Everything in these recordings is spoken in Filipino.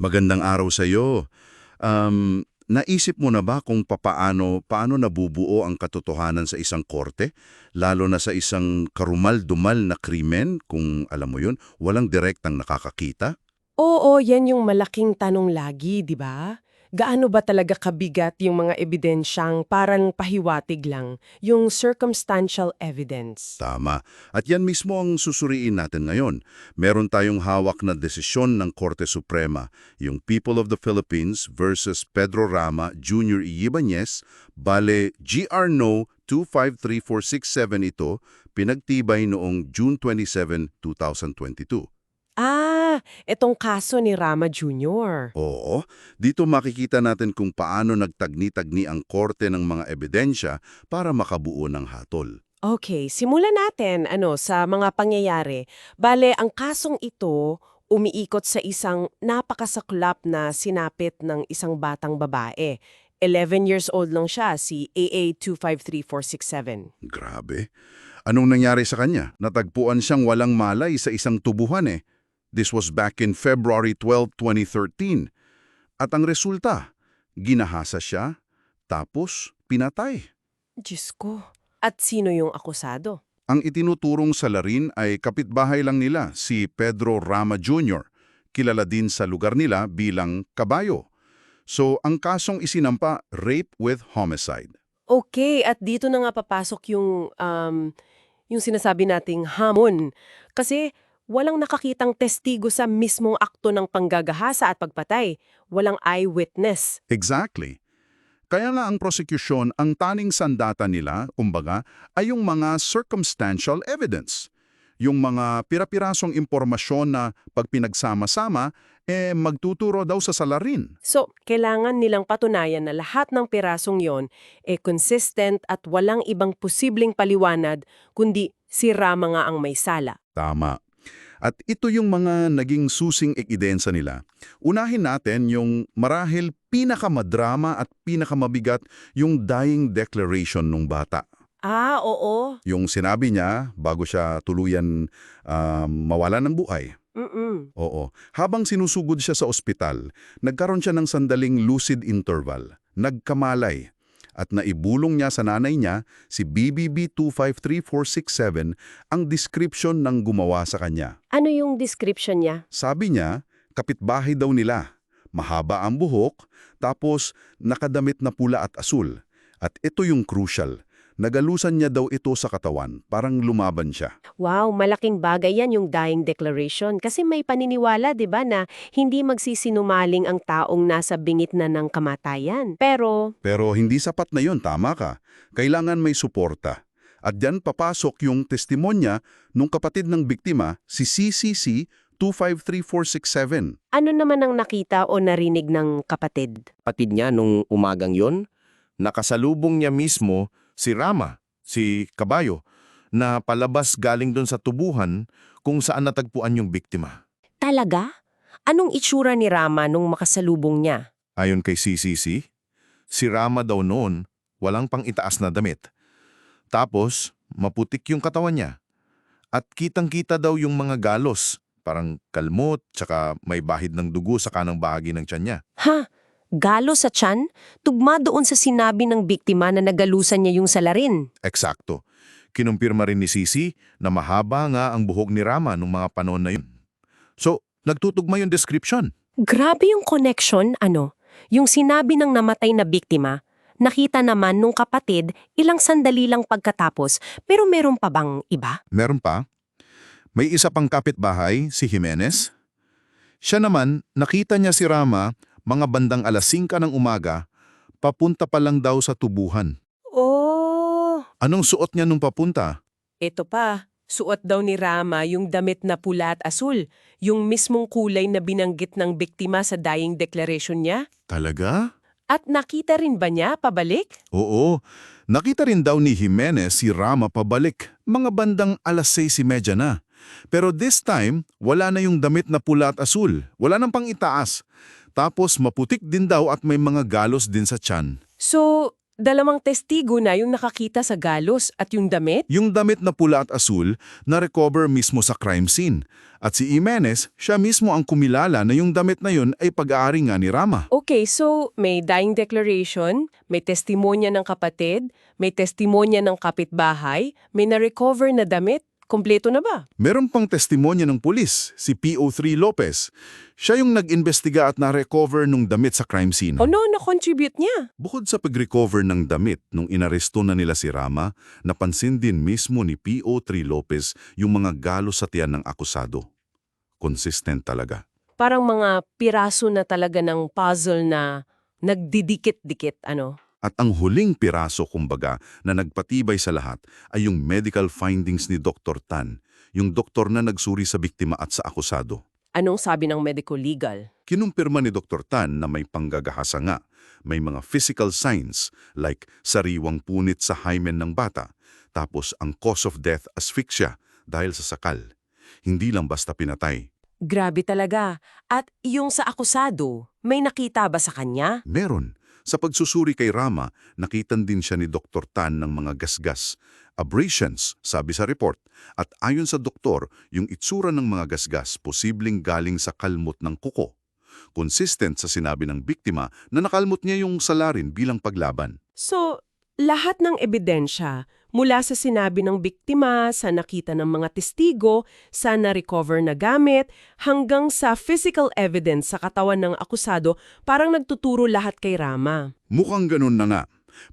Magandang araw sa iyo. Um, naisip mo na ba kung papaano paano nabubuo ang katotohanan sa isang korte, lalo na sa isang karumal-dumal na krimen, kung alam mo 'yun, walang direktang nakakakita? Oo, yan yung malaking tanong lagi, di ba? Gaano ba talaga kabigat yung mga ebidensyang parang pahiwatig lang, yung circumstantial evidence? Tama. At yan mismo ang susuriin natin ngayon. Meron tayong hawak na desisyon ng Korte Suprema, yung People of the Philippines versus Pedro Rama Jr. Ibanez, bale GR No 253467 ito, pinagtibay noong June 27, 2022. Ah, etong kaso ni Rama Jr. Oo, dito makikita natin kung paano nagtagni-tagni ang korte ng mga ebidensya para makabuo ng hatol. Okay, simulan natin ano sa mga pangyayari. Bale, ang kasong ito umiikot sa isang napakasaklap na sinapit ng isang batang babae. 11 years old lang siya, si AA 253467. Grabe. Anong nangyari sa kanya? Natagpuan siyang walang malay sa isang tubuhan eh. This was back in February 12, 2013. At ang resulta, ginahasa siya, tapos pinatay. Diyos ko. At sino yung akusado? Ang itinuturong salarin ay kapitbahay lang nila, si Pedro Rama Jr., kilala din sa lugar nila bilang Kabayo. So, ang kasong isinampa, rape with homicide. Okay, at dito na nga papasok yung, um, yung sinasabi nating hamon. Kasi walang nakakitang testigo sa mismong akto ng panggagahasa at pagpatay. Walang eyewitness. Exactly. Kaya nga ang prosecution, ang taning sandata nila, kumbaga, ay yung mga circumstantial evidence. Yung mga pirapirasong impormasyon na pag pinagsama-sama, eh magtuturo daw sa salarin. So, kailangan nilang patunayan na lahat ng pirasong yon e consistent at walang ibang posibleng paliwanag kundi si Rama nga ang may sala. Tama. At ito yung mga naging susing ekidensa nila. Unahin natin yung marahil pinakamadrama at pinakamabigat yung dying declaration ng bata. Ah, oo. Yung sinabi niya bago siya tuluyan um, mawala ng buhay. Mm-mm. Oo. Habang sinusugod siya sa ospital, nagkaroon siya ng sandaling lucid interval. Nagkamalay. At naibulong niya sa nanay niya, si BBB 253467, ang description ng gumawa sa kanya. Ano yung description niya? Sabi niya, kapitbahay daw nila. Mahaba ang buhok, tapos nakadamit na pula at asul. At ito yung crucial. Nagalusan niya daw ito sa katawan, parang lumaban siya. Wow, malaking bagay yan yung dying declaration kasi may paniniwala 'di ba na hindi magsisinumaling ang taong nasa bingit na ng kamatayan. Pero Pero hindi sapat na yon, tama ka. Kailangan may suporta. At diyan papasok yung testimonya nung kapatid ng biktima, si CCC 253467. ano naman ang nakita o narinig ng kapatid? kapatid niya nung umagang yon, nakasalubong niya mismo si Rama, si Kabayo, na palabas galing doon sa tubuhan kung saan natagpuan yung biktima. Talaga? Anong itsura ni Rama nung makasalubong niya? Ayon kay CCC, si Rama daw noon walang pang itaas na damit. Tapos, maputik yung katawan niya. At kitang-kita daw yung mga galos, parang kalmot, tsaka may bahid ng dugo sa kanang bahagi ng tiyan niya. Ha? Galo sa tiyan? Tugma doon sa sinabi ng biktima na nagalusan niya yung salarin. Eksakto. Kinumpirma rin ni Sisi na mahaba nga ang buhok ni Rama nung mga panahon na yun. So, nagtutugma yung description. Grabe yung connection, ano? Yung sinabi ng namatay na biktima, nakita naman nung kapatid ilang sandali lang pagkatapos, pero meron pa bang iba? Meron pa. May isa pang kapitbahay, si Jimenez. Siya naman, nakita niya si Rama mga bandang alas 5 ng umaga, papunta pa lang daw sa tubuhan. Oh, Anong suot niya nung papunta? ito pa. Suot daw ni Rama yung damit na pula at asul, yung mismong kulay na binanggit ng biktima sa dying declaration niya. Talaga? At nakita rin ba niya pabalik? Oo. Nakita rin daw ni Jimenez si Rama pabalik, mga bandang alas 6.30 na. Pero this time, wala na yung damit na pula at asul. Wala nang pang itaas. Tapos maputik din daw at may mga galos din sa tiyan. So, dalawang testigo na yung nakakita sa galos at yung damit? Yung damit na pula at asul na recover mismo sa crime scene. At si Jimenez, siya mismo ang kumilala na yung damit na yun ay pag-aari nga ni Rama. Okay, so may dying declaration, may testimonya ng kapatid, may testimonya ng kapitbahay, may na-recover na damit. Kompleto na ba? Meron pang testimonya ng pulis, si PO3 Lopez. Siya yung nag-imbestiga at na-recover nung damit sa crime scene. O no, na-contribute niya. Bukod sa pag-recover ng damit nung inaresto na nila si Rama, napansin din mismo ni PO3 Lopez yung mga galos sa tiyan ng akusado. Consistent talaga. Parang mga piraso na talaga ng puzzle na nagdidikit-dikit, ano? At ang huling piraso kumbaga na nagpatibay sa lahat ay yung medical findings ni Dr. Tan, yung doktor na nagsuri sa biktima at sa akusado. Anong sabi ng medical legal? Kinumpirma ni Dr. Tan na may panggagahasa nga, may mga physical signs like sariwang punit sa hymen ng bata, tapos ang cause of death asphyxia dahil sa sakal. Hindi lang basta pinatay. Grabe talaga. At yung sa akusado, may nakita ba sa kanya? Meron. Sa pagsusuri kay Rama, nakitan din siya ni Dr. Tan ng mga gasgas. Abrasions, sabi sa report. At ayon sa doktor, yung itsura ng mga gasgas posibleng galing sa kalmot ng kuko. Consistent sa sinabi ng biktima na nakalmot niya yung salarin bilang paglaban. So, lahat ng ebidensya, mula sa sinabi ng biktima, sa nakita ng mga testigo, sa na-recover na gamit, hanggang sa physical evidence sa katawan ng akusado, parang nagtuturo lahat kay Rama. Mukhang ganun na nga.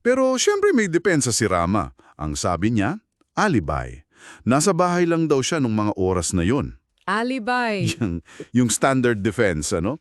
Pero syempre may depensa si Rama. Ang sabi niya, alibi. Nasa bahay lang daw siya nung mga oras na yun. Alibay! Yung, yung standard defense, ano?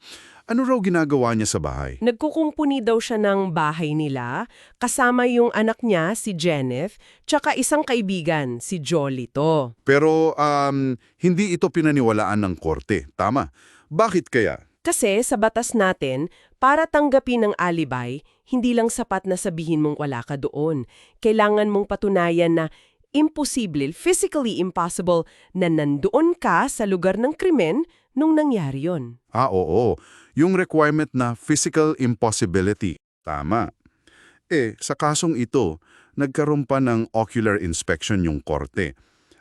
Ano raw ginagawa niya sa bahay? Nagkukumpuni daw siya ng bahay nila, kasama yung anak niya, si Jeneth, tsaka isang kaibigan, si Jolito. Pero um, hindi ito pinaniwalaan ng korte. Tama. Bakit kaya? Kasi sa batas natin, para tanggapin ng alibay, hindi lang sapat na sabihin mong wala ka doon. Kailangan mong patunayan na imposible, physically impossible, na nandoon ka sa lugar ng krimen nung nangyari yon. Ah, oo. Yung requirement na physical impossibility. Tama. Eh, sa kasong ito, nagkaroon pa ng ocular inspection yung korte.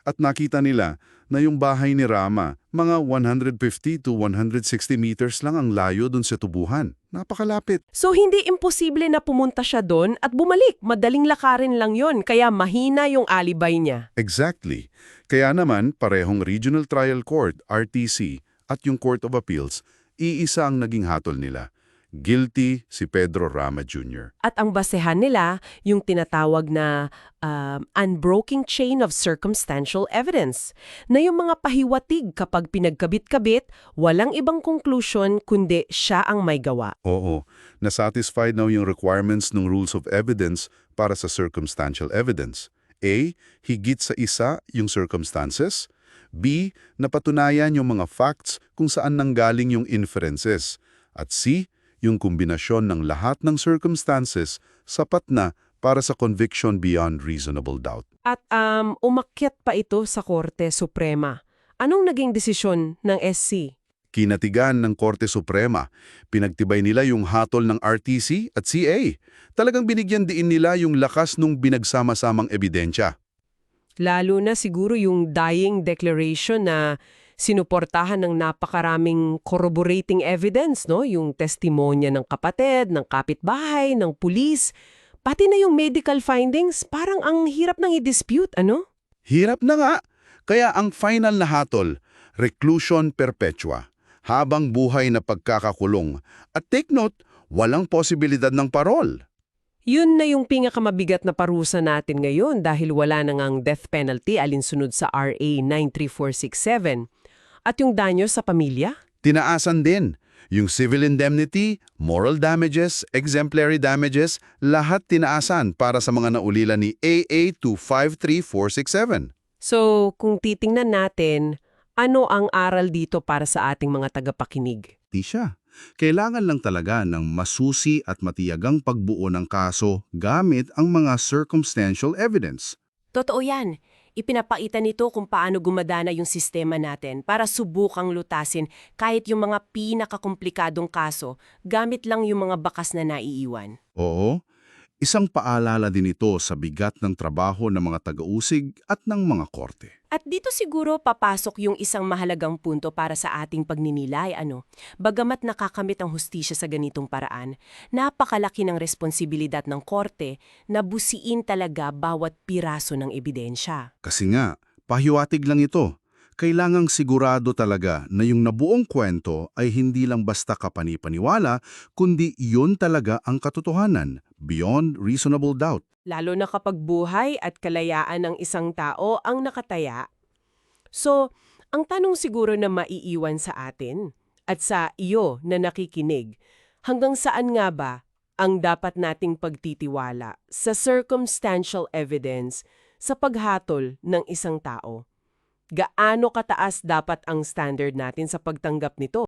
At nakita nila na yung bahay ni Rama, mga 150 to 160 meters lang ang layo dun sa tubuhan. Napakalapit. So hindi imposible na pumunta siya doon at bumalik. Madaling lakarin lang yon, kaya mahina yung alibay niya. Exactly. Kaya naman, parehong Regional Trial Court, RTC, at yung Court of Appeals, iisa ang naging hatol nila. Guilty si Pedro Rama Jr. At ang basehan nila, yung tinatawag na um, unbroken chain of circumstantial evidence, na yung mga pahiwatig kapag pinagkabit-kabit, walang ibang conclusion kundi siya ang may gawa. Oo, nasatisfied na yung requirements ng rules of evidence para sa circumstantial evidence. A. Higit sa isa yung circumstances. B. Napatunayan yung mga facts kung saan nanggaling yung inferences. At C. Yung kombinasyon ng lahat ng circumstances sapat na para sa conviction beyond reasonable doubt. At um, umakyat pa ito sa Korte Suprema. Anong naging desisyon ng SC? Kinatigan ng Korte Suprema, pinagtibay nila yung hatol ng RTC at CA. Talagang binigyan din nila yung lakas nung binagsama-samang ebidensya. Lalo na siguro yung dying declaration na sinuportahan ng napakaraming corroborating evidence, no? Yung testimonya ng kapatid, ng kapitbahay, ng pulis, pati na yung medical findings, parang ang hirap nang i-dispute, ano? Hirap na nga. Kaya ang final na hatol, reclusion perpetua, habang buhay na pagkakakulong. At take note, walang posibilidad ng parol. Yun na yung pinakamabigat na parusa natin ngayon dahil wala na ngang death penalty alinsunod sa RA 93467. At yung danyo sa pamilya? Tinaasan din. Yung civil indemnity, moral damages, exemplary damages, lahat tinaasan para sa mga naulila ni AA 253467. So, kung titingnan natin, ano ang aral dito para sa ating mga tagapakinig? Di siya. Kailangan lang talaga ng masusi at matiyagang pagbuo ng kaso gamit ang mga circumstantial evidence. Totoo yan. Ipinapakita nito kung paano gumadana yung sistema natin para subukang lutasin kahit yung mga pinakakomplikadong kaso gamit lang yung mga bakas na naiiwan. Oo, Isang paalala din ito sa bigat ng trabaho ng mga taga-usig at ng mga korte. At dito siguro papasok yung isang mahalagang punto para sa ating pagninilay, ano? Bagamat nakakamit ang hustisya sa ganitong paraan, napakalaki ng responsibilidad ng korte na busiin talaga bawat piraso ng ebidensya. Kasi nga, pahiwatig lang ito. Kailangang sigurado talaga na yung nabuong kwento ay hindi lang basta kapanipaniwala, kundi yun talaga ang katotohanan, beyond reasonable doubt. Lalo na kapag buhay at kalayaan ng isang tao ang nakataya. So, ang tanong siguro na maiiwan sa atin at sa iyo na nakikinig, hanggang saan nga ba ang dapat nating pagtitiwala sa circumstantial evidence sa paghatol ng isang tao? Gaano kataas dapat ang standard natin sa pagtanggap nito?